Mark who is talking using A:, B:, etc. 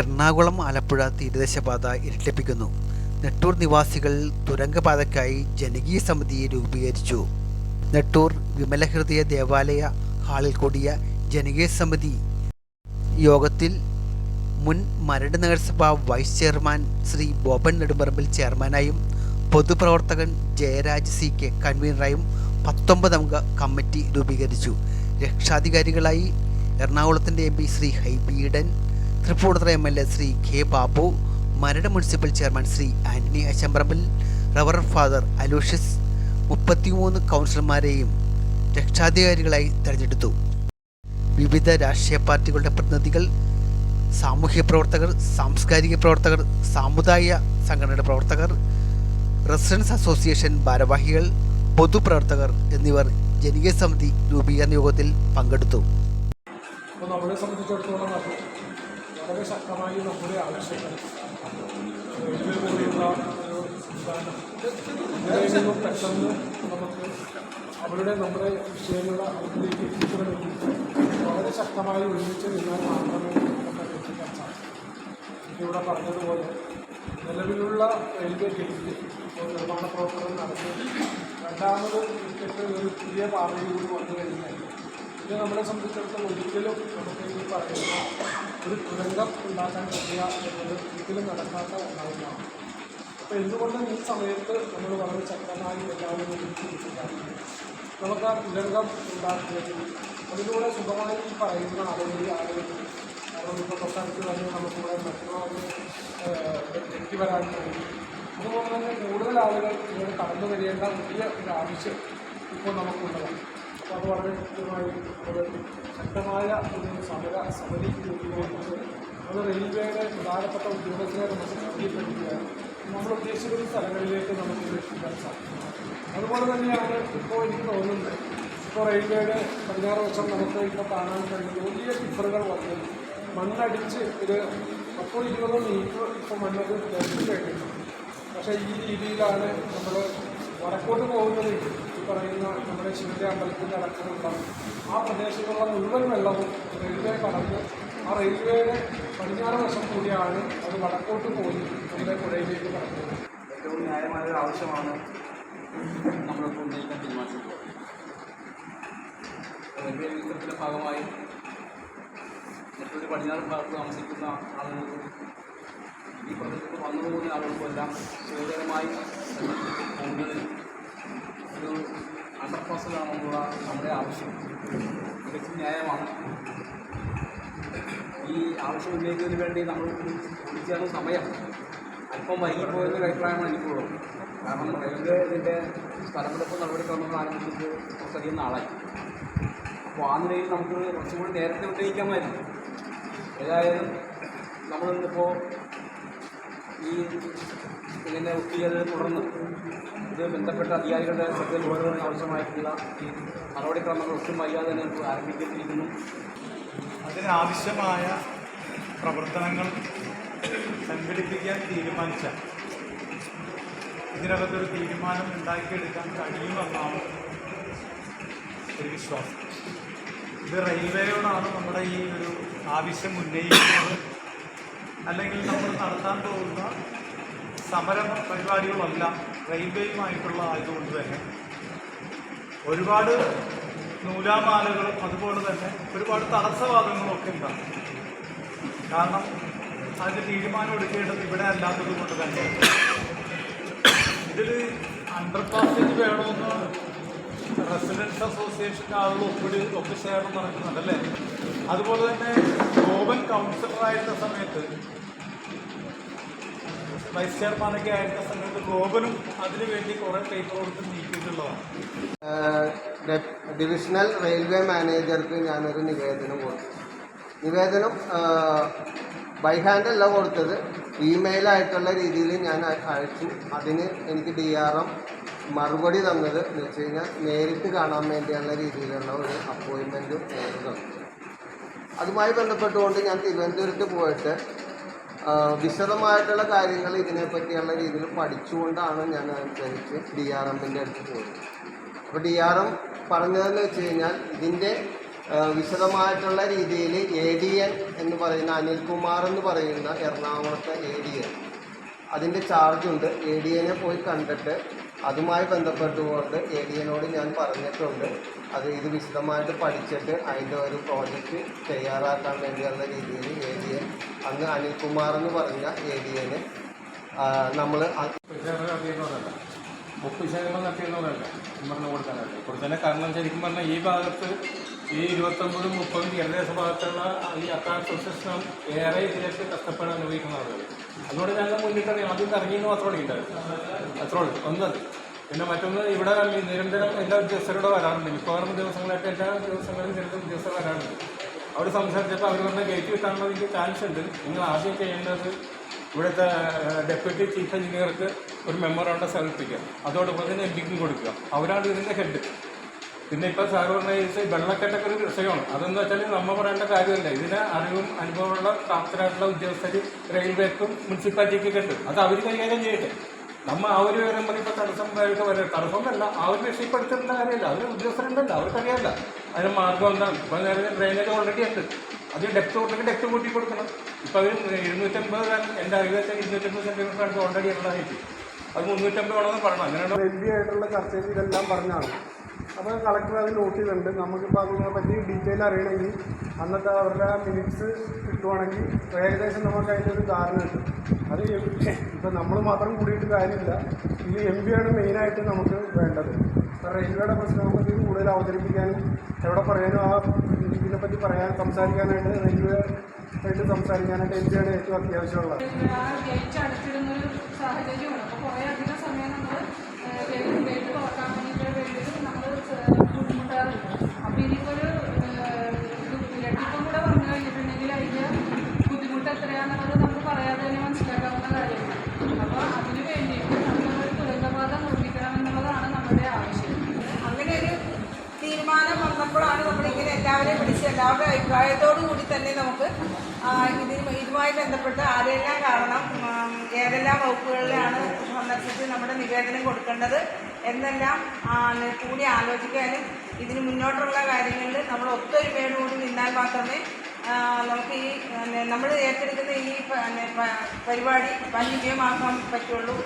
A: എറണാകുളം ആലപ്പുഴ തീരദേശപാത ഇരട്ടിപ്പിക്കുന്നു. നെട്ടൂർ നിവാസികൾ തുരങ്കപാതയ്ക്കായി ജനകീയ സമിതി രൂപീകരിച്ചു. നെട്ടൂർ വിമലഹൃദയ ദേവാലയ ഹാളിൽ കൂടിയ ജനകീയ സമിതി യോഗത്തിൽ മുൻ മരട് നഗരസഭ വൈസ് ചെയർമാൻ ശ്രീ ബോബൻ നെടുമ്പറമ്പിൽ ചെയർമാനായും പൊതുപ്രവർത്തകൻ ജയരാജ് സി കെ കൺവീനറായും പത്തൊമ്പതംഗ കമ്മിറ്റി രൂപീകരിച്ചു. രക്ഷാധികാരികളായി എറണാകുളത്തിന്റെ M P Shri Hibi Eden Thrippunithura M L A Shri K Babu Maradu municipal chairman Shri Antony Ashambrampil rev father Aloysius മുപ്പത്തിമൂന്ന് കൗൺസിലർമാരെയും രക്ഷാധികാരികളായി തെരഞ്ഞെടുത്തു. വിവിധ രാഷ്ട്രീയ പാർട്ടികളുടെ പ്രതിനിധികൾ സാമൂഹ്യ പ്രവർത്തകർ സാംസ്കാരിക പ്രവർത്തകർ സാമുദായിക സംഘടനയുടെ പ്രവർത്തകർ റെസിഡൻസ് അസോസിയേഷൻ ഭാരവാഹികൾ പൊതുപ്രവർത്തകർ എന്നിവർ ജനകീയ സമിതി രൂപീകരണ യോഗത്തിൽ പങ്കെടുത്തു.
B: അപ്പോൾ നമ്മളെ സംബന്ധിച്ചിടത്തോളം വളരെ ശക്തമായി നമ്മുടെ ആവശ്യങ്ങൾ റെയിൽവേ പോലെയുള്ള ഒരു പെട്ടെന്ന് നമുക്ക് അവരുടെ നമ്മുടെ വിഷയങ്ങളുടെ അവരിലേക്ക് എത്തിക്കണമെങ്കിൽ വളരെ ശക്തമായി ഒരുമിച്ച് നിന്നാൽ മാത്രമേ നമുക്ക് എത്തിക്കാൻ സാധിക്കൂ ഇവിടെ പറഞ്ഞതുപോലെ നിലവിലുള്ള റെയിൽവേ ഗേറ്റ് ഇപ്പോൾ നിർമ്മാണ പ്രവർത്തനം നടത്തി രണ്ടാമത് ഇട്ടിട്ട് ഒരു പുതിയ പാതയിൽ കൂടി വന്നു കഴിഞ്ഞാൽ ഇത് നമ്മളെ സംബന്ധിച്ചിടത്തോളം ഒരിക്കലും നമുക്ക് ഈ പറയുന്ന ഒരു തുരങ്കം ഉണ്ടാക്കാൻ കഴിയുക എന്നത് ഒരിക്കലും നടക്കാത്ത ഒന്നാണ്. അപ്പോൾ എന്തുകൊണ്ടും ഈ സമയത്ത് നമ്മൾ വളരെ ശക്തമായി എല്ലാവരും ഒരുമിച്ചിരിക്കുകയാണ് നമുക്ക് ആ തുരങ്കം ഉണ്ടാക്കിയതിൽ അതിലൂടെ സുഖമായി ഈ പറയുന്ന ആളുകളിൽ ആളുകൾ കാരണം ഇപ്പോൾ തൊട്ടടുത്ത് തന്നെ നമുക്കിവിടെ മെട്രോ എത്തി വരാൻ കഴിയും. അതുപോലെ തന്നെ കൂടുതൽ ആളുകൾ ഇവിടെ കടന്നു വരേണ്ട വലിയ ഒരു ആവശ്യം ഇപ്പോൾ നമുക്കുള്ളതാണ്. അത് വളരെ കൃത്യമായി ഒരു ശക്തമായ ഒരു സമര സമിതി രൂപീകരിക്കുന്നത് അത് റെയിൽവേയുടെ പ്രധാനപ്പെട്ട ഉദ്യോഗസ്ഥരെ നമുക്ക് ബോധ്യപ്പെടുത്തുക നമ്മൾ ഉദ്ദേശിക്കുന്ന സ്ഥലങ്ങളിലേക്ക് നമുക്ക് രക്ഷിക്കാൻ സാധിക്കും അതുപോലെ തന്നെയാണ് ഇപ്പോൾ എനിക്ക് തോന്നുന്നത് ഇപ്പോൾ റെയിൽവേയുടെ പതിനാറ് വർഷം നമുക്ക് ഇപ്പോൾ കാണാൻ കഴിയുന്ന വലിയ ടിപ്പറുകൾ വന്ന് മണ്ണടിച്ച് ഒരു അപ്പോൾ ഇരുപത് മീറ്റർ ഇപ്പോൾ മണ്ണത് ലഭിച്ചു കഴിഞ്ഞിട്ടുണ്ട് പക്ഷേ ഈ രീതിയിലാണ് നമ്മൾ വടക്കോട്ട് പോകുന്നത് പറയുന്ന നമ്മുടെ ശിവന്റെ അമ്പലത്തിന്റെ അടക്കമുള്ള ആ പ്രദേശത്തുള്ള മുഴുവൻ വെള്ളവും റെയിൽവേ കടന്ന് ആ റെയിൽവേയുടെ പടിഞ്ഞാറ് വശം കൂടിയാണ് അത് വടക്കോട്ട് പോയി നമ്മുടെ പുഴയിലേക്ക് കടക്കുന്നത്.
C: ഏറ്റവും ന്യായമായ ഒരു ആവശ്യമാണ് നമ്മളിപ്പോൾ ഉന്നയിക്കാൻ തീരുമാനിച്ചിട്ടുള്ളത് റെയിൽവേ വികസനത്തിന്റെ ഭാഗമായി മറ്റൊരു പടിഞ്ഞാറ് ഭാഗത്ത് താമസിക്കുന്ന ആളുകൾക്ക് ഈ പ്രദേശത്ത് വന്നു പോകുന്ന ആളുകൾക്കും എല്ലാം സുഖകരമായി അണ്ടർപാസിലാണെന്നുള്ള നമ്മുടെ ആവശ്യം. തികച്ചും ന്യായമാണ്. ഈ ആവശ്യം ഉന്നയിക്കുന്നതിന് വേണ്ടി നമ്മൾ ഒഴിച്ചേർന്ന സമയം അല്പം വൈകിപ്പോയെന്നൊരു അഭിപ്രായമാണ് എനിക്കുള്ളത്. കാരണം റെയിൽവേ ഇതിന്റെ സ്ഥലമെടുപ്പ് നടപടിക്രമങ്ങൾ ആരംഭിച്ചിട്ട് കുറച്ചധികം നാളായി. അപ്പോൾ ആ നിലയിൽ നമുക്ക് കുറച്ചും കൂടി നേരത്തെ ഉന്നയിക്കാമായിരുന്നു. ഏതായാലും നമ്മളിന്നിപ്പോൾ ഈ ഇങ്ങനെ ഒത്തുചേരലിനെ തുടർന്ന് ഇത് ബന്ധപ്പെട്ട അധികാരികളുടെ ശ്രദ്ധയിൽ കൊണ്ടുവരുന്ന ആവശ്യമായിട്ടുള്ള ഈ നടപടിക്രമങ്ങൾ ഒട്ടും വയ്യാതെ തന്നെ ആരംഭിച്ചിരിക്കുന്നു
D: അതിനാവശ്യമായ പ്രവർത്തനങ്ങൾ സംഘടിപ്പിക്കാൻ തീരുമാനിച്ച ഇതിനകത്തൊരു തീരുമാനം ഉണ്ടാക്കിയെടുക്കാൻ കഴിയുമെന്നാണ് ഒരു വിശ്വാസം. ഇത് റെയിൽവേയോടാണ് നമ്മുടെ ഈ ഒരു ആവശ്യം ഉന്നയിക്കുന്നത്. അല്ലെങ്കിൽ നമ്മൾ നടത്താൻ പോകുന്ന സമര പരിപാടികളല്ല റെയിൽവേയുമായിട്ടുള്ള ആയതുകൊണ്ട് തന്നെ. ഒരുപാട് നൂലാമാലകളും അതുപോലെ തന്നെ ഒരുപാട് തടസ്സവാദങ്ങളൊക്കെ ഉണ്ടാകും. കാരണം അതിന് തീരുമാനം എടുക്കേണ്ടത് ഇവിടെ അല്ലാത്തത് കൊണ്ട് തന്നെ. ഇതിൽ അണ്ടർ പാസേജ് വേണമെന്ന് റെസിഡൻസ് അസോസിയേഷന്റെ ആളുകൾ ഒപ്പിടി ഒപ്പിച്ചേർന്ന് ചേർന്ന് അല്ലേ? അതുപോലെ തന്നെ ഗോവൻ കൗൺസിലറായിരുന്ന സമയത്ത് വൈസ് ചെയർമാനൊക്കെ ആയിരുന്ന സമയത്ത് ഗോപനും അതിനുവേണ്ടി കുറേ പേപ്പർ കൊടുത്ത് നീക്കിയിട്ടുള്ളതാണ്.
E: ഡിവിഷണൽ റെയിൽവേ മാനേജർക്ക് ഞാനൊരു നിവേദനം കൊടുത്തു. നിവേദനം ബൈ ഹാൻഡ് അല്ല കൊടുത്തത്. ഇമെയിലായിട്ടുള്ള രീതിയിൽ ഞാൻ അയച്ചു. അതിന് എനിക്ക് ഡി ആർ എം മറുപടി തന്നത് എന്ന് വെച്ച് കഴിഞ്ഞാൽ നേരിട്ട് കാണാൻ വേണ്ടിയുള്ള രീതിയിലുള്ള ഒരു അപ്പോയിൻമെന്റ് അതുമായി ബന്ധപ്പെട്ടുകൊണ്ട് ഞാൻ തിരുവനന്തപുരത്ത് പോയിട്ട് വിശദമായിട്ടുള്ള കാര്യങ്ങൾ ഇതിനെപ്പറ്റിയുള്ള രീതിയിൽ പഠിച്ചുകൊണ്ടാണ് ഞാൻ അനുസരിച്ച് ഡി ആർ എമ്മിന്റെ അടുത്ത് പോയത്. അപ്പോൾ ഡി ആർ എം പറഞ്ഞതെന്ന് വെച്ച് കഴിഞ്ഞാൽ ഇതിന്റെ വിശദമായിട്ടുള്ള രീതിയിൽ എ ഡി എൻ എന്ന് പറയുന്ന അനിൽകുമാർ എന്ന് പറയുന്ന എറണാകുളത്തെ എ ഡി എൻ അതിന്റെ ചാർജുണ്ട് എ ഡി എനെ പോയി കണ്ടിട്ട് അതുമായി ബന്ധപ്പെട്ടുകൊണ്ട് എ ഡി എനോട് ഞാൻ പറഞ്ഞിട്ടുണ്ട്. അത് ഇത് വിശദമായിട്ട് പഠിച്ചിട്ട് അതിന്റെ ഒരു പ്രോജക്റ്റ് തയ്യാറാക്കാൻ വേണ്ടിയുള്ള രീതിയിൽ എ ഡി എൻ അന്ന് അനിൽകുമാർ എന്ന് പറഞ്ഞ എ ഡി എന് നമ്മൾ
C: മുപ്പത് ശതമാനം നടത്തിയെന്നുള്ളതല്ല പറഞ്ഞ കൊടുക്കാനല്ല കൊടുത്തതിനെ കാരണം ശരിക്കും പറഞ്ഞാൽ ഈ ഭാഗത്ത് ഈ ഇരുപത്തൊമ്പതും മുപ്പതും തീരദേശ ഭാഗത്തുള്ള ഈ അക്കാദ സൊസൈഷൻ ഏറെ ഇതിലേക്ക് കഷ്ടപ്പെടാൻ അനുഭവിക്കുന്ന അതുകൊണ്ട് ഞങ്ങൾ മുന്നിട്ട് ആദ്യം ഇറങ്ങിയെന്ന് മാത്രമേ ഉണ്ടായിരുന്നു അത്രേ ഉള്ളൂ. ഒന്നത് പിന്നെ മറ്റൊന്ന് ഇവിടെ നിരന്തരം എല്ലാ ഉദ്യോഗസ്ഥരോട് വരാറുണ്ട്. മിക്കവാറും ദിവസങ്ങളായിട്ട് എല്ലാ ദിവസങ്ങളിലും നിരന്തരം ഉദ്യോഗസ്ഥർ വരാറുണ്ട്. അവർ സംസാരിച്ചപ്പോൾ അവർ പറഞ്ഞ ഗേറ്റ് കിട്ടാനുള്ള എനിക്ക് ചാൻസ് ഉണ്ട്. നിങ്ങൾ ആദ്യം ചെയ്യേണ്ടത് ഇവിടുത്തെ ഡെപ്യൂട്ടി ചീഫ് എഞ്ചിനീയർക്ക് ഒരു മെമ്മോറാണ്ടം സമർപ്പിക്കുക. അതോടൊപ്പം തന്നെ എം പിക്കും കൊടുക്കുക. അവരാണ് ഇതിന്റെ ഹെഡ് പിന്നെ ഇപ്പോൾ സാർ പറഞ്ഞ ഈ വെള്ളക്കെട്ടൊക്കെ ഒരു വിഷയമാണ്. അതെന്ന് വെച്ചാൽ നമ്മൾ പറയേണ്ട കാര്യമല്ല. ഇതിന് അറിവും അനുഭവമുള്ള പ്രാപ്തരായിട്ടുള്ള ഉദ്യോഗസ്ഥർ റെയിൽവേക്കും മുനിസിപ്പാലിറ്റിക്കൊക്കെ ഉണ്ട്. അത് അവർ കൈകാര്യം ചെയ്യട്ടെ. നമ്മ ആ ഒരു വിവരം പറയുമ്പോൾ ഇപ്പോൾ തടസ്സം ആയിട്ട് വരെ തടസ്സമല്ല ആ ഒരു രക്ഷപ്പെടുത്തേണ്ട കാര്യമല്ല. അവർ ഉദ്യോഗസ്ഥരുണ്ടല്ലോ. അവർക്കറിയാമല്ല അതിന് മാർഗം എന്താണ്? ഇപ്പൊ നേരത്തെ ഡ്രെയിനേജ് ഓൾറെഡി ഉണ്ട്. അത് ഡെപ്ത് ഉണ്ടെങ്കിൽ ഡെപ്ത് കൂട്ടി കൊടുക്കണം. ഇപ്പൊ അവർ ഇരുന്നൂറ്റമ്പത് എന്റെ അറിവെച്ചാൽ ഇരുന്നൂറ്റമ്പത് സെന്റിമീറ്റർ അടുത്ത് ഓൾറെഡി ഉള്ളതായിട്ട് അത് മുന്നൂറ്റമ്പത് വേണമെന്ന് പറഞ്ഞു അങ്ങനെയാണ്
B: വലിയ ആയിട്ടുള്ള ചർച്ചയിൽ ഇതെല്ലാം പറഞ്ഞാണ് അപ്പോൾ കളക്ടർ അത് നോട്ട് ചെയ്തിട്ടുണ്ട്. നമുക്കിപ്പോൾ അതിനെ പറ്റി ഡീറ്റെയിൽ അറിയണമെങ്കിൽ അന്നത്തെ അവരുടെ മിനിറ്റ്സ് കിട്ടുവാണെങ്കിൽ ഏകദേശം നമുക്ക് അതിന്റെ ഒരു ധാരണ കിട്ടും അത് ഇപ്പം നമ്മൾ മാത്രം കൂടിയിട്ട് കാര്യമില്ല. ഇത് എം പിയാണ് മെയിനായിട്ട് നമുക്ക് വേണ്ടത്. റെയിൽവേയുടെ പ്രശ്നം പറ്റി കൂടുതൽ അവതരിപ്പിക്കാനും എവിടെ പറയാനും ആ ഇതിനെപ്പറ്റി പറയാൻ സംസാരിക്കാനായിട്ട് റെയിൽവേ ആയിട്ട് സംസാരിക്കാനായിട്ട് എം പിയാണ് ഏറ്റവും അത്യാവശ്യമുള്ളത്.
F: സാഹചര്യമാണ്
G: തീരുമാനം വന്നപ്പോഴാണ് നമ്മളിങ്ങനെ എല്ലാവരെയും വിളിച്ച് എല്ലാവരുടെ അഭിപ്രായത്തോടു കൂടി തന്നെ നമുക്ക് ഇതിന് ഇതുമായി ബന്ധപ്പെട്ട് ആരെല്ലാം കാരണം ഏതെല്ലാം വകുപ്പുകളിലാണ് സന്ദർശിച്ച് നമ്മുടെ നിവേദനം കൊടുക്കേണ്ടത് എന്നെല്ലാം കൂടി ആലോചിക്കാനും ഇതിന് മുന്നോട്ടുള്ള കാര്യങ്ങളിൽ നമ്മൾ ഒത്തൊരുമയോടുകൂടി നിന്നാൽ മാത്രമേ നമുക്ക് ഈ നമ്മൾ ഏറ്റെടുക്കുന്ന ഈ പരിപാടി വിജയമാക്കാൻ പറ്റുള്ളൂ